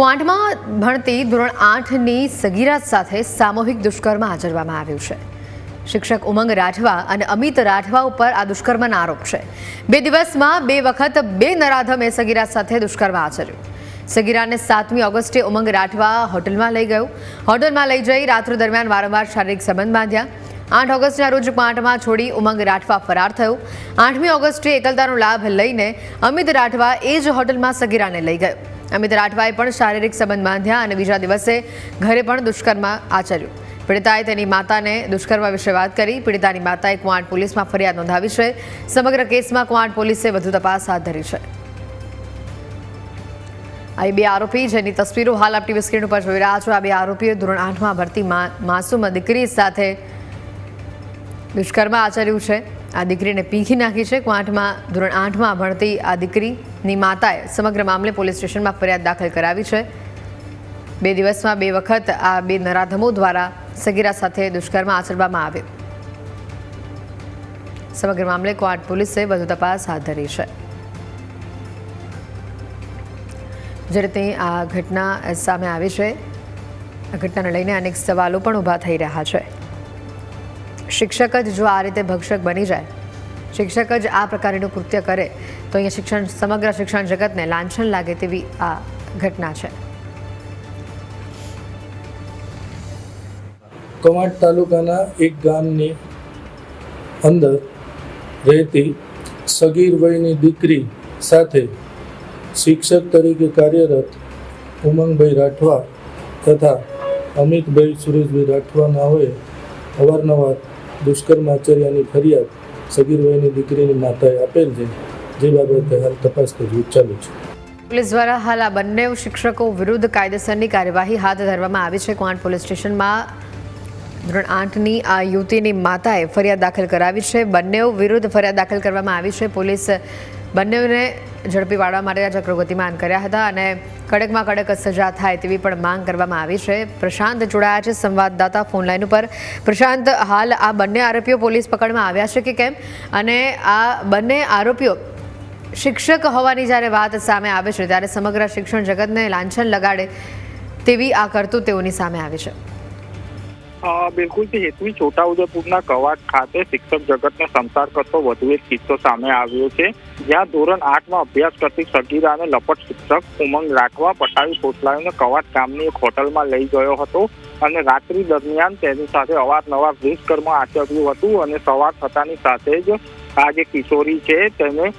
ક્વાંટમાં ભણતી ધોરણ આઠની સગીરા સાથે સામૂહિક દુષ્કર્મ આચરવામાં આવ્યું છે. શિક્ષક ઉમંગ રાઠવા અને અમિત રાઠવા ઉપર આ દુષ્કર્મના આરોપ છે. બે દિવસમાં બે વખત બે નરાધમે સગીરા સાથે દુષ્કર્મ આચર્યું. સગીરાને સાતમી ઓગસ્ટે ઉમંગ રાઠવા હોટલમાં લઈ ગયો. હોટલમાં લઈ જઈ રાત્રિ દરમિયાન વારંવાર શારીરિક સંબંધ બાંધ્યા. આઠ ઓગસ્ટના રોજ ક્વાંટમાં છોડી ઉમંગ રાઠવા ફરાર થયો. આઠમી ઓગસ્ટે એકલતાનો લાભ લઈને અમિત રાઠવા એ જ હોટલમાં સગીરાને લઈ ગયો. અમિત રાઠવાએ પણ શારીરિક સંબંધ બાંધ્યા અને બીજા દિવસે ઘરે પણ દુષ્કર્મ આચર્યું. પીડિતાએ તેની માતાને દુષ્કર્મ વિશે વાત કરી. પીડિતાની માતાએ ક્વાંટ પોલીસમાં ફરિયાદ નોંધાવી છે. સમગ્ર કેસમાં કુવાંટ પોલીસે વધુ તપાસ હાથ ધરી છે. આ બે આરોપી જેની તસવીરો હાલ આપ ટીવી સ્ક્રીન ઉપર જોઈ રહ્યા છો. આ બે આરોપીઓ ધોરણ આઠમાં ભરતી માસૂમ દીકરી સાથે દુષ્કર્મ આચર્યું છે. આ દીકરીને પીખી નાખી છે. ક્વાંટમાં ધોરણ આઠમાં ભણતી આ દીકરીની માતાએ સમગ્ર મામલે પોલીસ સ્ટેશનમાં ફરિયાદ દાખલ કરાવી છે. બે દિવસમાં બે વખત આ બે નરાધમો દ્વારા સગીરા સાથે દુષ્કર્મ આચરવામાં આવ્યો. સમગ્ર મામલે ક્વાંટ પોલીસે વધુ તપાસ હાથ ધરી છે. જે રીતે આ ઘટના સામે આવી છે, આ ઘટનાને લઈને અનેક સવાલો પણ ઊભા થઈ રહ્યા છે. શિક્ષક જ જો આ રીતે ભક્ષક બની જાય શિક્ષક જ આ પ્રકારનું કૃત્ય કરે તો અહીંયા શિક્ષણ, સમગ્ર શિક્ષણ જગતને લાંછન લાગે તેવી આ ઘટના છે. કમાટ તાલુકાના એક ગામની અંદર રહેતી સગીર વયની દીકરી સાથે શિક્ષક તરીકે કાર્યરત ઉમંગભાઈ રાઠવા તથા અમિતભાઈ સુરેશભાઈ હોય અવારનવાર દુષ્કર્મ આચર્યાની ફરિયાદ સગીર વયની દીકરીની માતાએ આપેલ છે, જે બાબતે હાલ તપાસ તજવીજ ચાલુ છે. પોલીસ દ્વારા હાલ આ બંને શિક્ષકો વિરુદ્ધ કાયદેસરની કાર્યવાહી હાથ ધરવામાં આવી છે. ક્વાંટ પોલીસ સ્ટેશનમાં ધોરણ આઠની આ યુવતીની માતાએ ફરિયાદ દાખલ કરાવી છે. બંને વિરુદ્ધ ફરિયાદ દાખલ કરવામાં આવી છે. પોલીસ બંનેને ઝડપી પાડવા માટે ચક્રો ગતિમાન કર્યા હતા અને કડકમાં કડક સજા થાય તેવી પણ માંગ કરવામાં આવી છે. પ્રશાંત જોડાયા છે સંવાદદાતા ફોનલાઈન ઉપર. પ્રશાંત, હાલ આ બંને આરોપીઓ પોલીસ પકડમાં આવ્યા છે કે કેમ? અને આ બંને આરોપીઓ શિક્ષક હોવાની જ્યારે વાત સામે આવે છે, ત્યારે સમગ્ર શિક્ષણ જગતને લાંછન લગાડે તેવી આ કરતું તેઓની સામે આવી છે. બિલકુલ હેતવી છોટાઉદેપુરના કવાટ ખાતે શિક્ષક જગતને સંસાર કરતો વધુ એક કિસ્સો સામે આવ્યો છે. જ્યાં ધોરણ આઠમાં અભ્યાસ કરતી સગીરા અને લપટ શિક્ષક ઉમંગ રાખવા પટાવી પોટલાવીને કવાટ ગામની એક હોટલમાં લઈ ગયો હતો અને રાત્રિ દરમિયાન તેની સાથે અવારનવાર દુષ્કર્મ આચર્યું હતું અને સવાર થતાની સાથે જ આ જે કિશોરી છે તેને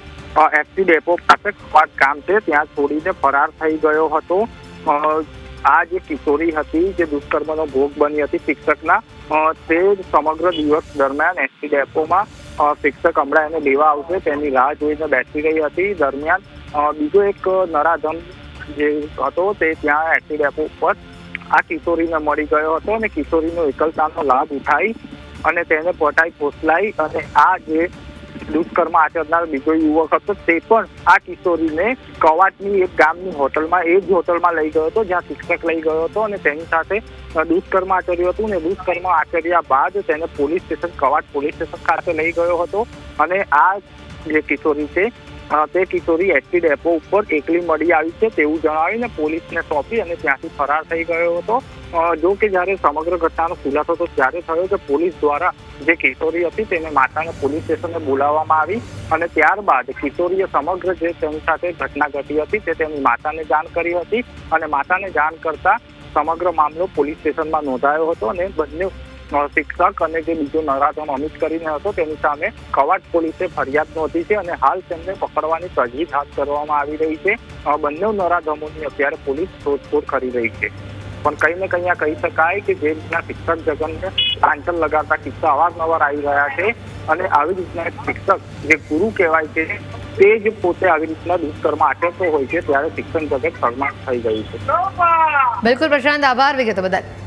એસટી ડેપો પાસે કવાટ ગામ છે ત્યાં છોડીને ફરાર થઈ ગયો હતો. આ જે કિશોરી હતી, જે દુષ્કર્મનો ભોગ બની હતી શિક્ષકના તે સમગ્ર દિવસ દરમિયાન એસટી ડેપોમાં શિક્ષક હમણાં એને લેવા આવશે. તેની રાહ જોઈને બેસી રહી હતી. દરમિયાન બીજો એક નરાધમ જે હતો તે ત્યાં એસટી ડેપો ઉપર આ કિશોરીને મળી ગયો હતો અને કિશોરીનો એકલતાનો લાભ ઉઠાવી અને તેને પટાઈ ફોસલાઈ અને આ જે દુષ્કર્મ આચરનાર બીજો યુવક હતો, તે પણ આ કિશોરીને કવાટની એક ગામની હોટલમાં, એ જ હોટલમાં લઈ ગયો હતો, જ્યાં શિક્ષક લઈ ગયો હતો અને તેની સાથે દુષ્કર્મ આચર્યું હતું ને દુષ્કર્મ આચર્યા બાદ તેને police station, Kavant police station ખાતે લઈ ગયો હતો. અને આ જે કિશોરી છે તે કિશોરી એસટી ડેપો ઉપર એકલી મળી આવી છે તેવું જણાવીને પોલીસને સોંપી અને ત્યાંથી ફરાર થઈ ગયો હતો. જો કે જ્યારે સમગ્ર ઘટનાનો ખુલાસો તો ત્યારે થયો કે પોલીસ દ્વારા જે કિશોરી હતી તેને માતાને પોલીસ સ્ટેશને બોલાવવામાં આવી અને ત્યારબાદ કિશોરીએ સમગ્ર જે તેની સાથે ઘટના ઘટી હતી તે તેની માતાને જાણ કરી હતી અને માતાને જાણ કરતા સમગ્ર મામલો પોલીસ સ્ટેશનમાં નોંધાયો હતો અને બંને શિક્ષક અને જે બીજો નરાધમ અમિત કરીને હતો, તેની સામે કવાટ પોલીસે ફરિયાદ નોંધી છે અને હાલ તેમને પકડવાની તજવીજ હાથ કરવામાં આવી રહી છે. બંને નરાધમોની અત્યારે પોલીસ શોધખોળ કરી રહી છે. પણ કંઈ ને કંઈ કહી શકાય કે જે રીતના શિક્ષક જગતને આંચલ લગાડતા કિસ્સા અવારનવાર આવી રહ્યા છે અને આવી રીતના શિક્ષક જે ગુરુ કહેવાય છે, તે જ પોતે આવી રીતના દુષ્કર્મ આચરતો હોય છે, ત્યારે શિક્ષણ જગત શરમાળ થઈ ગયું છે. બિલકુલ પ્રશાંત, આભાર વિગતો બદલ.